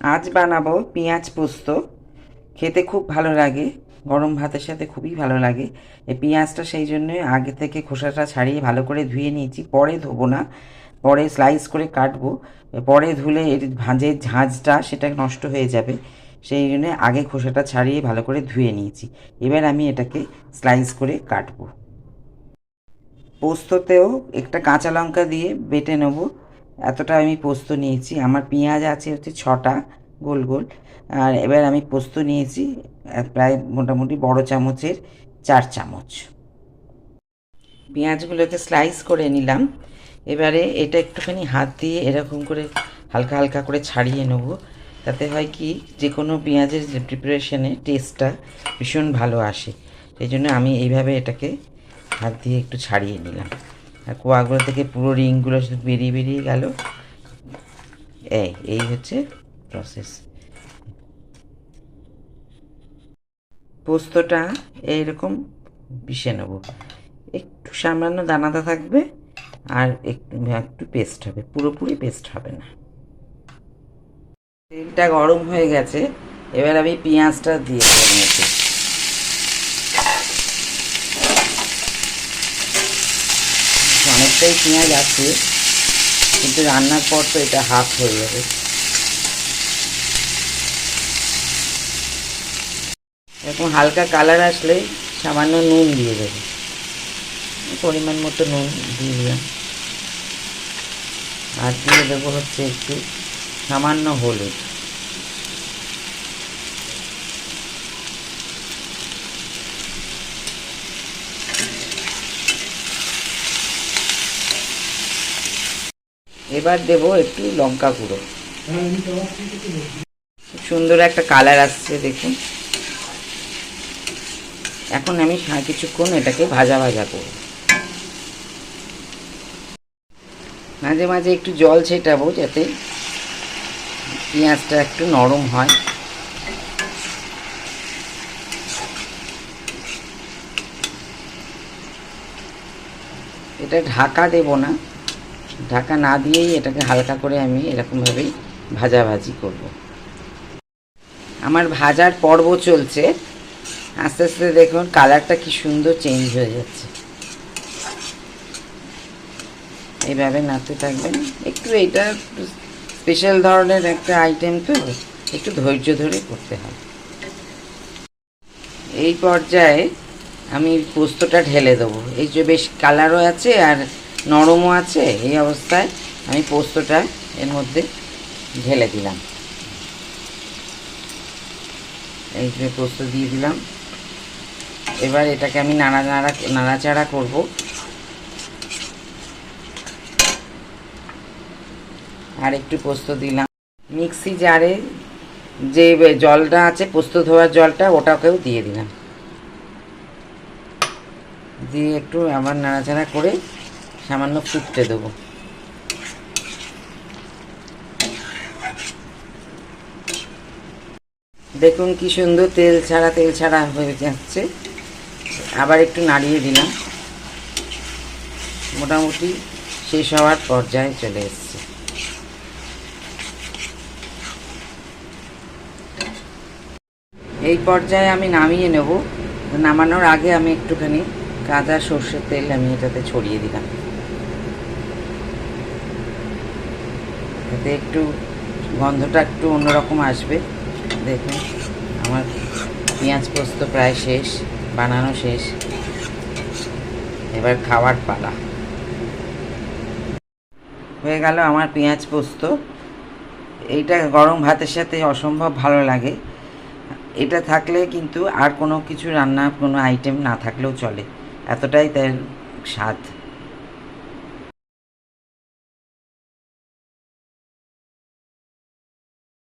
আজ বানাবো পেঁয়াজ পোস্ত। খেতে খুব ভালো লাগে, গরম ভাতের সাথে খুবই ভালো লাগে। এই পেঁয়াজটা সেই জন্যই আগে থেকে খোসাটা ছাড়িয়ে ভালো করে ধুয়ে নিয়েছি, পরে ধোবো না, পরে স্লাইস করে কাটবো। পরে ধুলে এর ভাঁজের ঝাঁঝটা সেটা নষ্ট হয়ে যাবে, সেই জন্য আগে খোসাটা ছাড়িয়ে ভালো করে ধুয়ে নিয়েছি। এবার আমি এটাকে স্লাইস করে কাটবো। পোস্ততেও একটা কাঁচা লঙ্কা দিয়ে বেটে নেব। এতটা আমি পোস্ত নিয়েছি। আমার পেঁয়াজ আছে হচ্ছে ছটা, গোল গোল। আর এবার আমি পোস্ত নিয়েছি প্রায় মোটামুটি বড় চামচের চার চামচ। পেঁয়াজগুলোকে স্লাইস করে নিলাম। এবারে এটা একটুখানি হাত দিয়ে এরকম করে হালকা হালকা করে ছাড়িয়ে নেব। তাতে হয় কি যে কোনো পেঁয়াজের প্রিপারেশনে টেস্টটা ভীষণ ভালো আসে। সেই জন্য আমি এইভাবে এটাকে হাত দিয়ে একটু ছাড়িয়ে নিলাম। আর কোয়াগুলো থেকে পুরো রিংগুলো শুধু বেরিয়ে বেরিয়ে গেল। এই এই হচ্ছে প্রসেস পোস্তটা এইরকম পিষে নেব। একটু সামান্য দানাটা থাকবে আর একটু একটু পেস্ট হবে, পুরোপুরি পেস্ট হবে না। তেলটা গরম হয়ে গেছে, এবার আমি পেঁয়াজটা দিয়ে মধ্যে। অনেকটাই পেঁয়াজ আছে, কিন্তু রান্নার পর তো এটা হাফ হয়ে যাবে। এরকম হালকা কালার আসলে সামান্য নুন দিয়ে দেবে। পরিমাণ মতো নুন দিয়ে দিলাম। আর দিয়ে দেবো হচ্ছে একটু সামান্য হলুদ। এবার দেবো একটু লঙ্কা গুঁড়ো। খুব সুন্দর একটা কালার আসছে, দেখুন। এখন আমি কিছুক্ষণ এটাকে ভাজা ভাজা করব। মাঝে মাঝে একটু জল ছেটাবো যাতে পেঁয়াজটা একটু নরম হয়। এটা ঢাকা দেব না। ঢাকা না দিয়েই এটাকে হালকা করে আমি এরকমভাবেই ভাজাভাজি করব। আমার ভাজার পর্ব চলছে। আস্তে আস্তে দেখুন কালারটা কি সুন্দর চেঞ্জ হয়ে যাচ্ছে। এইভাবে নাড়তে থাকবেন। একটু এটা স্পেশাল ধরনের একটা আইটেম তো, একটু ধৈর্য ধরে করতে হয় এই পর্যায়ে আমি পোস্তটা ঢেলে দেবো। এই যে বেশ কালারও আছে আর নরমও আছে, এই অবস্থায় আমি পোস্তটা এর মধ্যে ঢেলে দিলাম। এই যে পোস্ত দিয়ে দিলাম। এবার এটাকে আমি নাড়া নাড়া নাড়াচাড়া করব। আর একটু পোস্ত দিলাম। মিক্সি জারে যে জলটা আছে, পোস্ত ধোয়ার জলটা, ওটাকেও দিয়ে দিলাম। দিয়ে একটু আবার নাড়াচাড়া করে সামান্য ফুটতে দেবো। দেখুন কি সুন্দর তেল ছাড়া তেল ছাড়া হয়ে যাচ্ছে। আবার একটু নাড়িয়ে দিলাম। মোটামুটি শেষ হওয়ার পর্যায়ে চলে এসছে। এই পর্যায়ে আমি নামিয়ে নেব। নামানোর আগে আমি একটুখানি কাঁচা সর্ষের তেল আমি এটাতে ছড়িয়ে দিলাম। এতে একটু গন্ধটা একটু অন্যরকম আসবে। দেখুন, আমার পেঁয়াজ পোস্ত প্রায় শেষ, বানানো শেষ। এবার খাওয়ার পালা। হয়ে গেল আমার পেঁয়াজ পোস্ত। এইটা গরম ভাতের সাথে অসম্ভব ভালো লাগে। এটা থাকলে কিন্তু আর কোনো কিছু রান্না কোনো আইটেম না থাকলেও চলে। এতটাই তার স্বাদ।